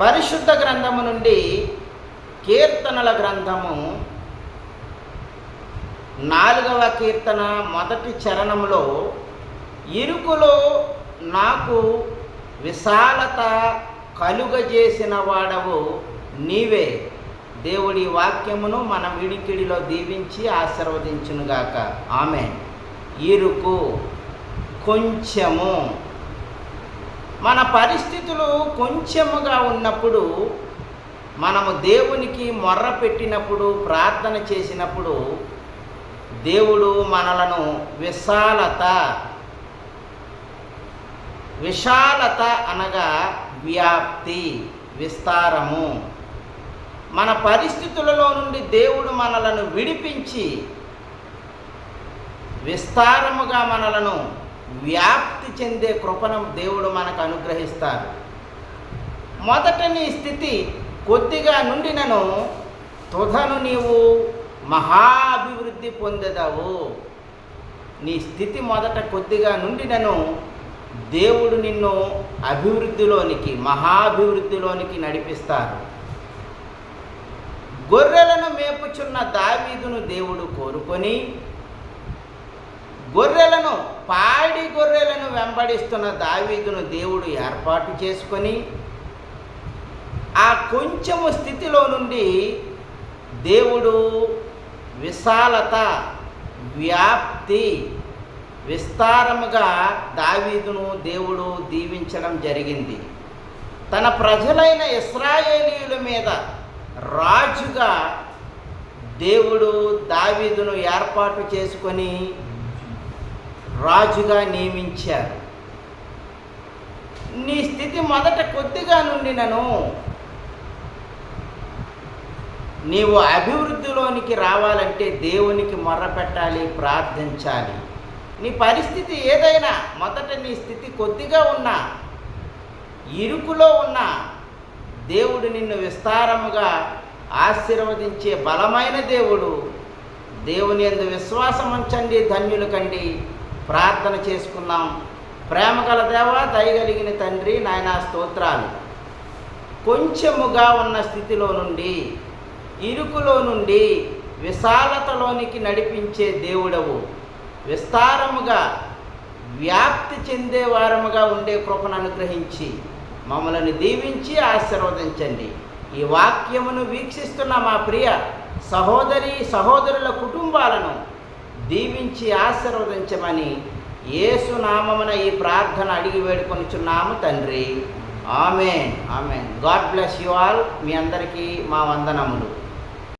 పరిశుద్ధ గ్రంథము నుండి కీర్తనల గ్రంథము నాలుగవ కీర్తన మొదటి చరణంలో ఇరుకులో నాకు విశాలత కలుగజేసిన వాడవు నీవే. దేవుడి వాక్యమును మన విడికిడిలో దీవించి ఆశీర్వదించునుగాక. ఆమె ఇరుకు కొంచెము. మన పరిస్థితులు కొంచెముగా ఉన్నప్పుడు మనము దేవునికి మొర్ర పెట్టినప్పుడు ప్రార్థన చేసినప్పుడు దేవుడు మనలను విశాలత విశాలత అనగా వ్యాప్తి విస్తారము. మన పరిస్థితులలో నుండి దేవుడు మనలను విడిపించి విస్తారముగా మనలను వ్యాప్తి చెందే కృపను దేవుడు మనకు అనుగ్రహిస్తారు మొదట నీ స్థితి కొద్దిగా నుండినను తుధను నీవు మహాభివృద్ధి పొందెదవు. నీ స్థితి మొదట కొద్దిగా నుండినను దేవుడు నిన్ను అభివృద్ధిలోనికి మహాభివృద్ధిలోనికి నడిపిస్తారు గొర్రెలను మేపుచున్న దావీదును దేవుడు కోరుకొని గొర్రెలను పాడి గొర్రెలను వెంబడిస్తున్న దావీదును దేవుడు ఏర్పాటు చేసుకొని ఆ కొంచెము స్థితిలో నుండి దేవుడు విశాలత వ్యాప్తి విస్తారముగా దావీదును దేవుడు దీవించడం జరిగింది. తన ప్రజలైన ఇస్రాయేలీయుల మీద రాజుగా దేవుడు దావీదును ఏర్పాటు చేసుకొని రాజుగా నియమించారు. నీ స్థితి మొదట కొద్దిగా నుండి నన్ను నీవు అభివృద్ధిలోనికి రావాలంటే దేవునికి మొర్ర పెట్టాలి ప్రార్థించాలి. నీ పరిస్థితి ఏదైనా మొదట నీ స్థితి కొద్దిగా ఉన్నా ఇరుకులో ఉన్నా దేవుడు నిన్ను విస్తారముగా ఆశీర్వదించే బలమైన దేవుడు. దేవుని ఎందు విశ్వాసం ఉంచండి ధన్యులు కండి. ప్రార్థన చేసుకున్నాం. ప్రేమ గల దేవ దయగలిగిన తండ్రి నాయన స్తోత్రాలు. కొంచెముగా ఉన్న స్థితిలో నుండి ఇరుకులో నుండి విశాలతలోనికి నడిపించే దేవుడవు. విస్తారముగా వ్యాప్తి చెందే వారముగా ఉండే కృపను అనుగ్రహించి మమ్మల్ని దీవించి ఆశీర్వదించండి. ఈ వాక్యమును వీక్షిస్తున్న మా ప్రియ సహోదరి సహోదరుల కుటుంబాలను దీవించి ఆశీర్వదించమని ఏసునామమున ఈ ప్రార్థన అడిగి వేడుకొనిచున్నాము తండ్రి. Amen. Amen. God bless you all. మీ అందరికీ మా వందనములు.